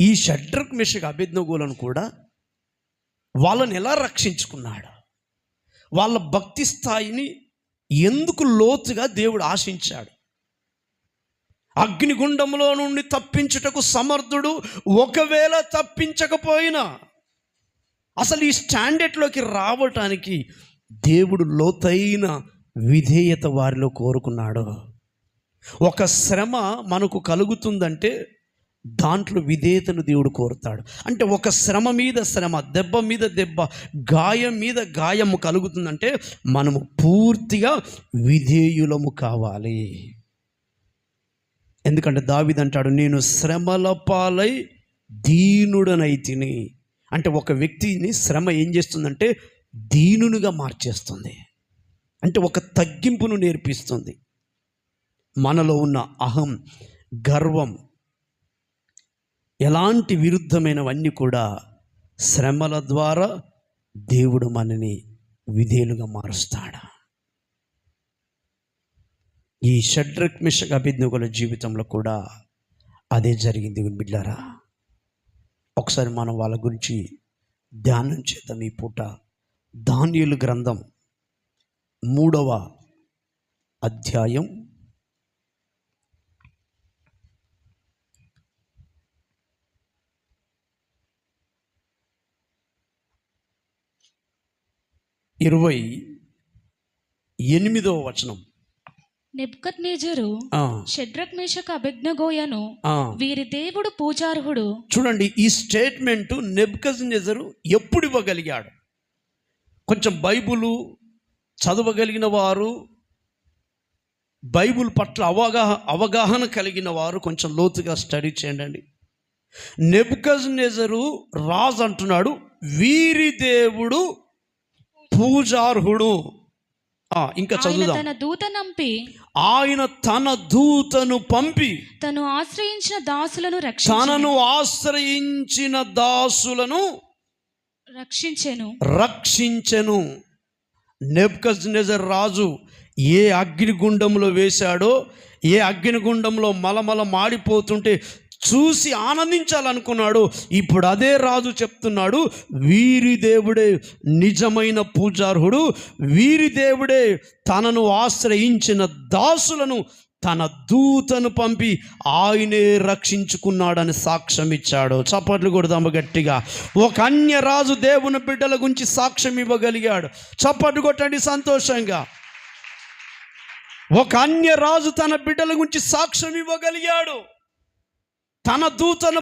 ఈ షడ్రక్ మిషక్ అభిజ్ఞగోలను కూడా వాళ్ళని ఎలా రక్షించుకున్నాడు? వాళ్ళ భక్తి స్థాయిని ఎందుకు లోతుగా దేవుడు ఆశించాడు? అగ్నిగుండంలో నుండి తప్పించుటకు సమర్థుడు ఒకవేళ తప్పించకపోయినా అసలు ఈ స్టాండర్డ్లోకి రావటానికి దేవుడు లోతైన విధేయత వారిలో కోరుకున్నాడు. ఒక శ్రమ మనకు కలుగుతుందంటే దాంట్లో విధేయతను దేవుడు కోరుతాడు. అంటే ఒక శ్రమ మీద శ్రమ దెబ్బ మీద దెబ్బ గాయం మీద గాయము కలుగుతుందంటే మనము పూర్తిగా విధేయులము కావాలి. ఎందుకంటే దావిదంటాడు నేను శ్రమల పాలై దీనుడనైతిని అంటే ఒక వ్యక్తిని శ్రమ ఏం చేస్తుందంటే దీనునిగా మార్చేస్తుంది. అంటే ఒక తగ్గింపును నేర్పిస్తుంది. మనలో ఉన్న అహం గర్వం ఎలాంటి విరుద్ధమైనవన్నీ కూడా శ్రమల ద్వారా దేవుడు మనని విధేలుగా మారుస్తాడు? ఈ షడ్రక్ మిషక్ అభిజ్ఞకుల జీవితంలో కూడా అదే జరిగింది బిడ్డారా? ఒకసారి మనం వాళ్ళ గురించి ధ్యానం చేద్దాం. ఈ పూట ధాన్యులు గ్రంథం మూడవ అధ్యాయం ఇరవై ఎనిమిదవ వచనం. నెబ్కద్నేజరు ఆ, షడ్రక్ మేషక అభిజ్ఞగోయను. వీరి దేవుడు పూజార్హుడు. చూడండి ఈ స్టేట్మెంట్ నెబ్కజ్ నెజరు ఎప్పుడు ఇవ్వగలిగాడు? కొంచెం బైబులు చదవగలిగిన వారు బైబుల్ పట్ల అవగాహ అవగాహన కలిగిన వారు కొంచెం లోతుగా స్టడీ చేయండి నెబ్కజ్ నెజరు రాజు అంటున్నాడు వీరి దేవుడు పూజార్హుడు. ఇంకా చదువుదాం. తన దూత నంపి ఆయన తన దూతను పంపి తను ఆశ్రయించిన దాసులను రక్షించి తనను ఆశ్రయించిన దాసులను రక్షించెను. రక్షించెను. నెబ్కజ్ నెజర్ రాజు ఏ అగ్నిగుండంలో వేశాడో ఏ అగ్నిగుండంలో మలమల మాడిపోతుంటే చూసి ఆనందించాలనుకున్నాడు. ఇప్పుడు అదే రాజు చెప్తున్నాడు వీరి దేవుడే నిజమైన పూజార్హుడు వీరి దేవుడే తనను ఆశ్రయించిన దాసులను తన దూతను పంపి ఆయనే రక్షించుకున్నాడని సాక్ష్యం ఇచ్చాడు. చప్పట్లు కొడదాము గట్టిగా. ఒక అన్య రాజు దేవుని బిడ్డల గురించి సాక్ష్యం ఇవ్వగలిగాడు. చప్పట్లు కొట్టండి సంతోషంగా. ఒక అన్య రాజు తన బిడ్డల గురించి సాక్ష్యం ఇవ్వగలిగాడు. తన దూతను